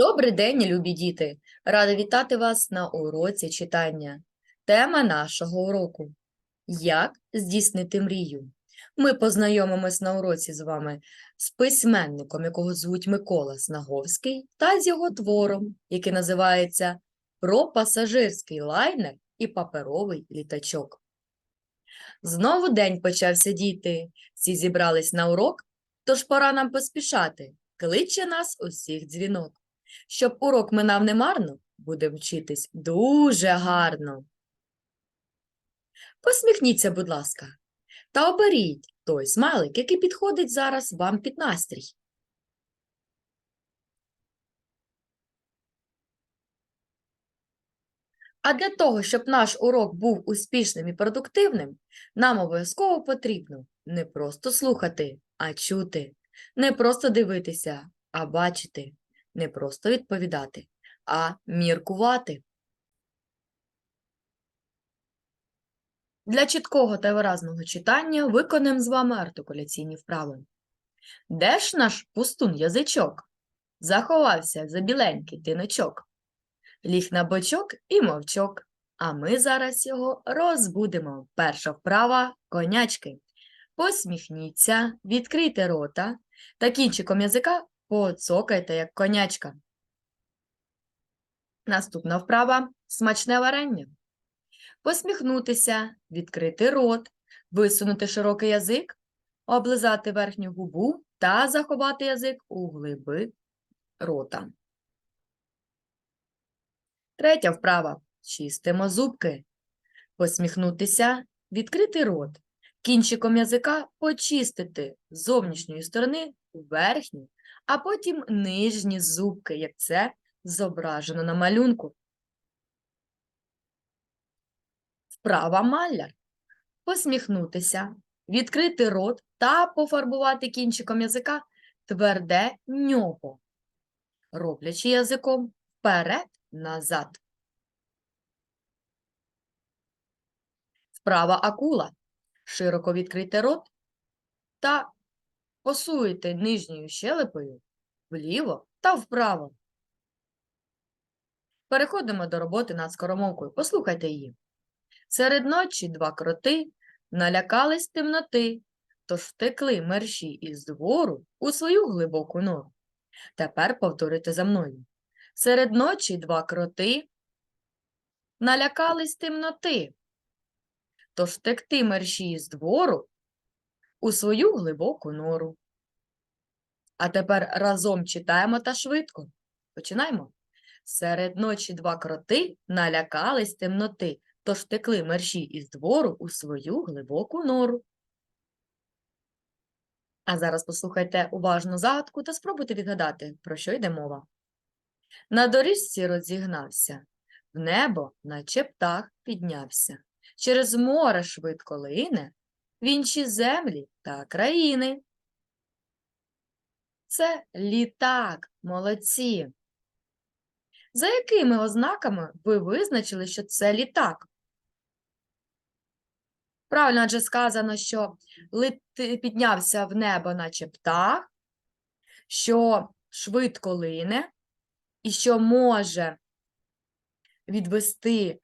Добрий день, любі діти! Рада вітати вас на уроці читання. Тема нашого уроку Як здійснити мрію. Ми познайомимось на уроці з вами з письменником, якого звуть Микола Снаговський, та з його твором, який називається Про пасажирський лайнер і паперовий літачок. Знову день почався діти. Всі зібрались на урок, тож пора нам поспішати. Кличе нас усіх дзвінок. Щоб урок минав немарно, будемо вчитись дуже гарно. Посміхніться, будь ласка, та оберіть той смайлик, який підходить зараз вам під настрій. А для того, щоб наш урок був успішним і продуктивним, нам обов'язково потрібно не просто слухати, а чути, не просто дивитися, а бачити не просто відповідати, а міркувати. Для чіткого та виразного читання виконаємо з вами артикуляційні вправи. Де ж наш пустун язичок? Заховався за біленький тиночок. Ліг на бочок і мовчок. А ми зараз його розбудемо. Перша вправа конячки. Посміхніться, відкрийте рота та кінчиком язика Поцокайте, як конячка. Наступна вправа смачне варення. Посміхнутися, відкрити рот, висунути широкий язик, облизати верхню губу та заховати язик у глиби рота. Третя вправа. Чистимо зубки. Посміхнутися, відкрити рот. Кінчиком язика почистити з зовнішньої сторони верхню а потім нижні зубки, як це зображено на малюнку. Вправа маляр. Посміхнутися, відкрити рот та пофарбувати кінчиком язика тверде нього, роблячи язиком вперед-назад. Вправа акула. Широко відкрити рот та Посуйте нижньою щелепою вліво та вправо. Переходимо до роботи над скоромовкою. Послухайте її. Серед ночі два кроти налякались темноти, тож втекли мерші із двору у свою глибоку нору. Тепер повторите за мною. Серед ночі два кроти налякались темноти, тож втекти мерші із двору у свою глибоку нору. А тепер разом читаємо та швидко. Починаємо. Серед ночі два кроти налякались темноти, тож текли мерші із двору у свою глибоку нору. А зараз послухайте уважно загадку та спробуйте відгадати, про що йде мова. На доріжці розігнався, в небо, наче птах, піднявся. Через море швидко лине, в інші землі та країни. Це літак, молодці. За якими ознаками ви визначили, що це літак? Правильно адже сказано, що піднявся в небо, наче птах, що швидко лине, і що може відвести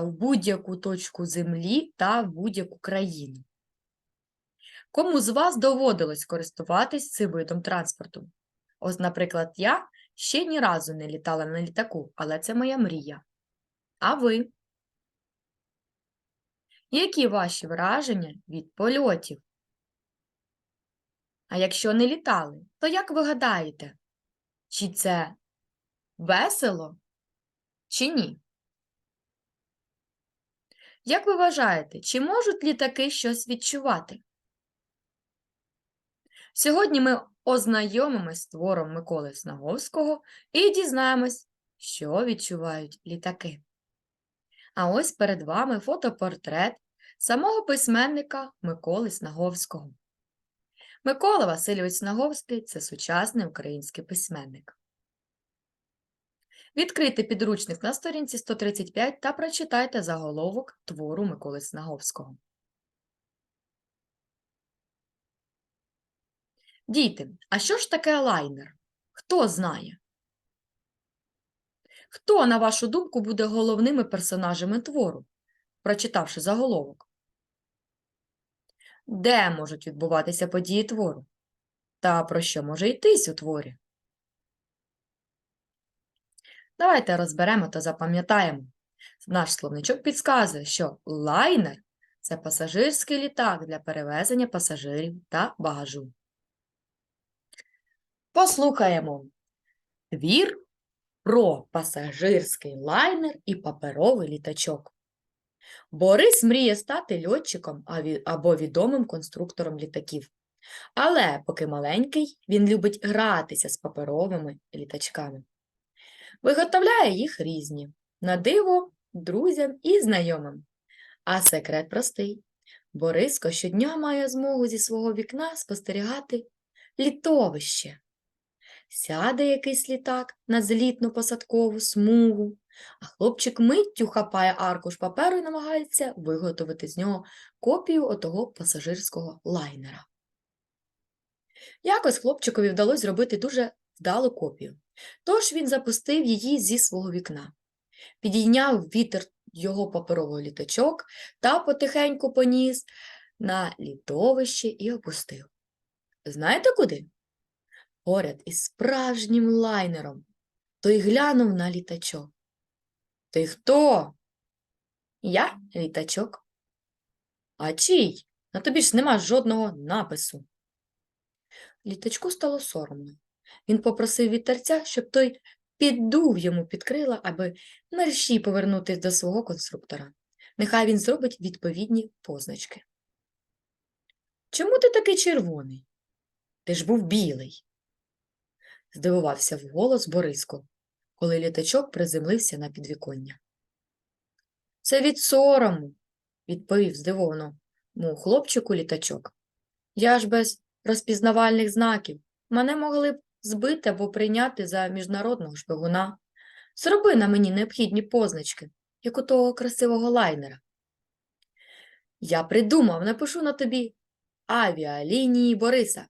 в будь-яку точку землі та в будь-яку країну. Кому з вас доводилось користуватись цим видом транспорту? Ось, наприклад, я ще ні разу не літала на літаку, але це моя мрія. А ви? Які ваші враження від польотів? А якщо не літали, то як ви гадаєте, чи це весело, чи ні? Як ви вважаєте, чи можуть літаки щось відчувати? Сьогодні ми ознайомимось з твором Миколи Снаговського і дізнаємось, що відчувають літаки. А ось перед вами фотопортрет самого письменника Миколи Снаговського. Микола Васильович Снаговський це сучасний український письменник. Відкрийте підручник на сторінці 135 та прочитайте заголовок твору Миколи Снаговського. Діти, а що ж таке лайнер? Хто знає? Хто, на вашу думку, буде головними персонажами твору, прочитавши заголовок? Де можуть відбуватися події твору? Та про що може йтись у творі? Давайте розберемо та запам'ятаємо. Наш словничок підказує, що лайнер це пасажирський літак для перевезення пасажирів та багажу. Послухаємо твір про пасажирський лайнер і паперовий літачок. Борис мріє стати льотчиком або відомим конструктором літаків. Але поки маленький, він любить гратися з паперовими літачками. Виготовляє їх різні, на диво друзям і знайомим. А секрет простий. Бориско щодня має змогу зі свого вікна спостерігати літовище. Сяде якийсь літак на злітну посадкову смугу, а хлопчик миттю хапає аркуш паперу і намагається виготовити з нього копію отого пасажирського лайнера. Якось хлопчикові вдалося зробити дуже вдалу копію. Тож він запустив її зі свого вікна, підійняв вітер його паперовий літачок та потихеньку поніс на літовище і опустив. Знаєте куди? Поряд із справжнім лайнером. Той глянув на літачок. Ти хто? Я літачок. А чий? На тобі ж нема жодного напису. Літачку стало соромно. Він попросив вітерця, щоб той піддув йому під крила, аби мерщій повернутися до свого конструктора. Нехай він зробить відповідні позначки. Чому ти такий червоний? Ти ж був білий. Здивувався вголос Бориско, коли літачок приземлився на підвіконня. Це від сорому, відповів здивовано му хлопчику літачок. Я ж без розпізнавальних знаків мене могли б збити або прийняти за міжнародного шпигуна. Зроби на мені необхідні позначки, як у того красивого лайнера. Я придумав, напишу на тобі авіалінії Бориса,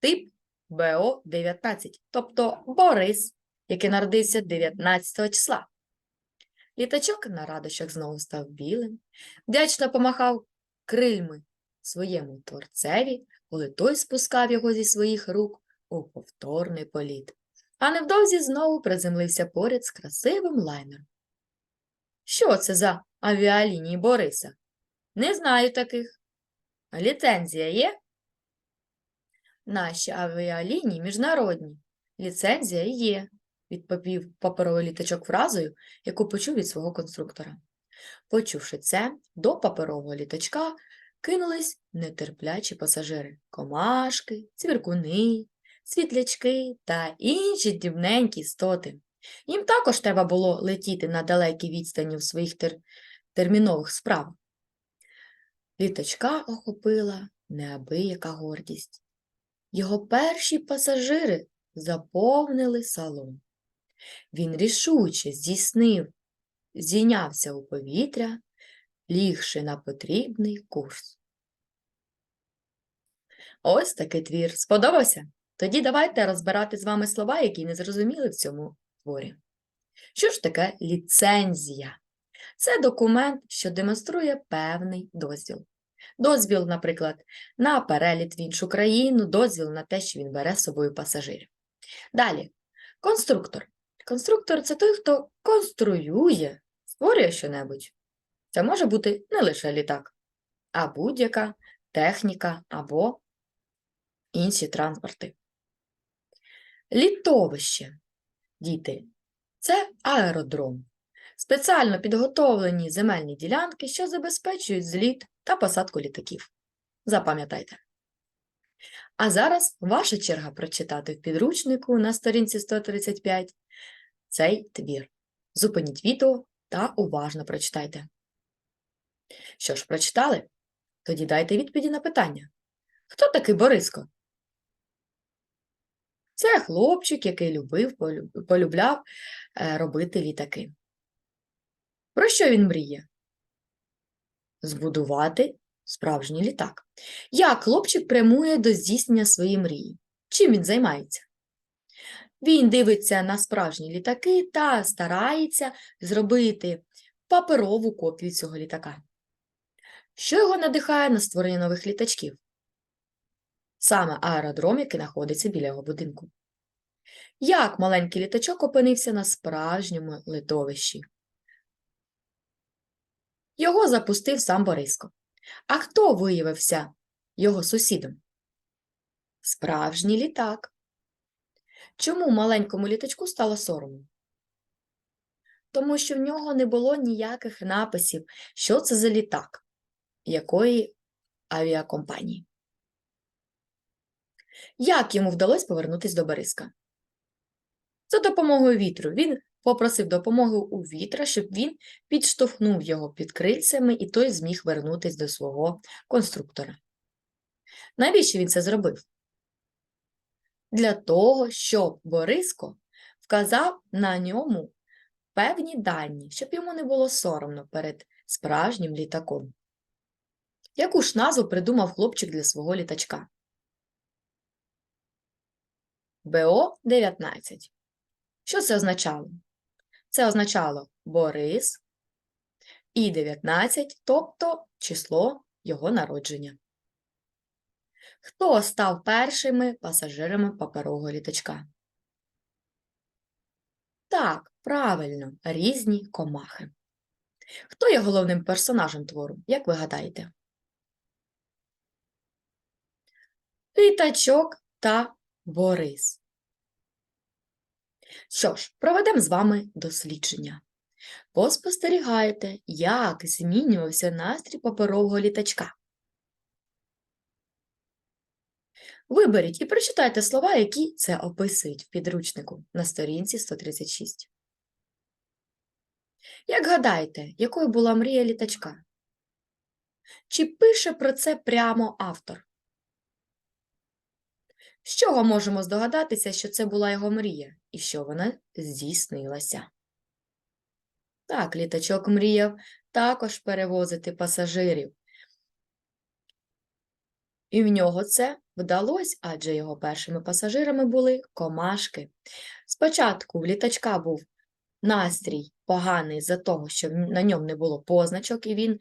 тип БО-19, тобто Борис, який народився 19 числа. Літачок на радощах знову став білим, вдячно помахав крильми своєму творцеві, коли той спускав його зі своїх рук у повторний політ, а невдовзі знову приземлився поряд з красивим лайнером. Що це за авіалінії Бориса? Не знаю таких. Ліцензія є? Наші авіалінії міжнародні. Ліцензія є, відповів паперовий літачок фразою, яку почув від свого конструктора. Почувши це, до паперового літачка кинулись нетерплячі пасажири – комашки, цвіркуни, світлячки та інші дрібненькі істоти. Їм також треба було летіти на далекі відстані в своїх тер... термінових справах. Літачка охопила неабияка гордість. Його перші пасажири заповнили салон. Він рішуче здійснив, здійнявся у повітря, лігши на потрібний курс. Ось такий твір. Сподобався? Тоді давайте розбирати з вами слова, які не зрозуміли в цьому творі. Що ж таке ліцензія? Це документ, що демонструє певний дозвіл. Дозвіл, наприклад, на переліт в іншу країну, дозвіл на те, що він бере з собою пасажирів. Далі, конструктор. Конструктор це той, хто конструює, створює щонебудь. Це може бути не лише літак, а будь-яка техніка або інші транспорти. Літовище, діти, це аеродром. Спеціально підготовлені земельні ділянки, що забезпечують зліт та посадку літаків. Запам'ятайте. А зараз ваша черга прочитати в підручнику на сторінці 135 цей твір. Зупиніть відео та уважно прочитайте. Що ж, прочитали? Тоді дайте відповіді на питання. Хто такий Бориско? Це хлопчик, який любив, полюбляв е, робити літаки. Про що він мріє? Збудувати справжній літак. Як хлопчик прямує до здійснення своєї мрії? Чим він займається? Він дивиться на справжні літаки та старається зробити паперову копію цього літака. Що його надихає на створення нових літачків? Саме аеродром, який знаходиться біля його будинку. Як маленький літачок опинився на справжньому литовищі? Його запустив сам Бориско. А хто виявився його сусідом? Справжній літак. Чому маленькому літачку стало соромно? Тому що в нього не було ніяких написів, що це за літак, якої авіакомпанії. Як йому вдалося повернутися до Бориска? За допомогою вітру. Він попросив допомоги у вітра, щоб він підштовхнув його під крильцями, і той зміг вернутися до свого конструктора. Навіщо він це зробив? Для того, щоб Бориско вказав на ньому певні дані, щоб йому не було соромно перед справжнім літаком. Яку ж назву придумав хлопчик для свого літачка? БО-19. Що це означало? Це означало Борис і 19, тобто число його народження. Хто став першими пасажирами паперового літачка? Так, правильно, різні комахи. Хто є головним персонажем твору, як ви гадаєте? Літачок та Борис. Що ж, проведемо з вами дослідження. Поспостерігайте, як змінювався настрій паперового літачка. Виберіть і прочитайте слова, які це описують в підручнику на сторінці 136. Як гадаєте, якою була мрія літачка? Чи пише про це прямо автор? З чого можемо здогадатися, що це була його мрія і що вона здійснилася? Так, літачок мріяв також перевозити пасажирів. І в нього це вдалося, адже його першими пасажирами були комашки. Спочатку в літачка був настрій поганий за того, що на ньому не було позначок, і він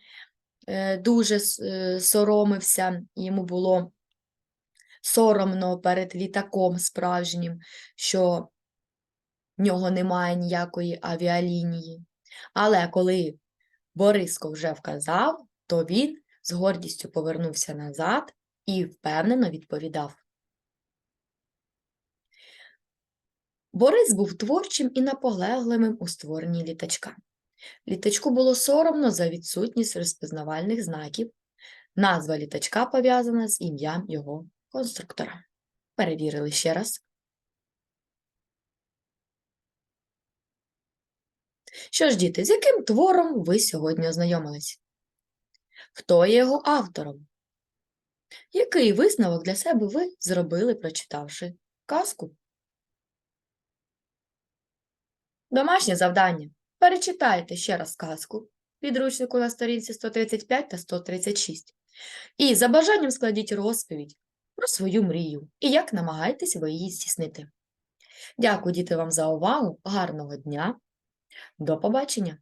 е, дуже е, соромився, йому було соромно перед літаком справжнім, що в нього немає ніякої авіалінії. Але коли Бориско вже вказав, то він з гордістю повернувся назад і впевнено відповідав. Борис був творчим і наполегливим у створенні літачка. Літачку було соромно за відсутність розпізнавальних знаків. Назва літачка пов'язана з ім'ям його конструктора. Перевірили ще раз. Що ж, діти, з яким твором ви сьогодні ознайомились? Хто є його автором? Який висновок для себе ви зробили, прочитавши казку? Домашнє завдання. Перечитайте ще раз казку підручнику на сторінці 135 та 136. І за бажанням складіть розповідь про свою мрію і як намагаєтесь ви її здійснити. Дякую, діти, вам за увагу. Гарного дня. До побачення!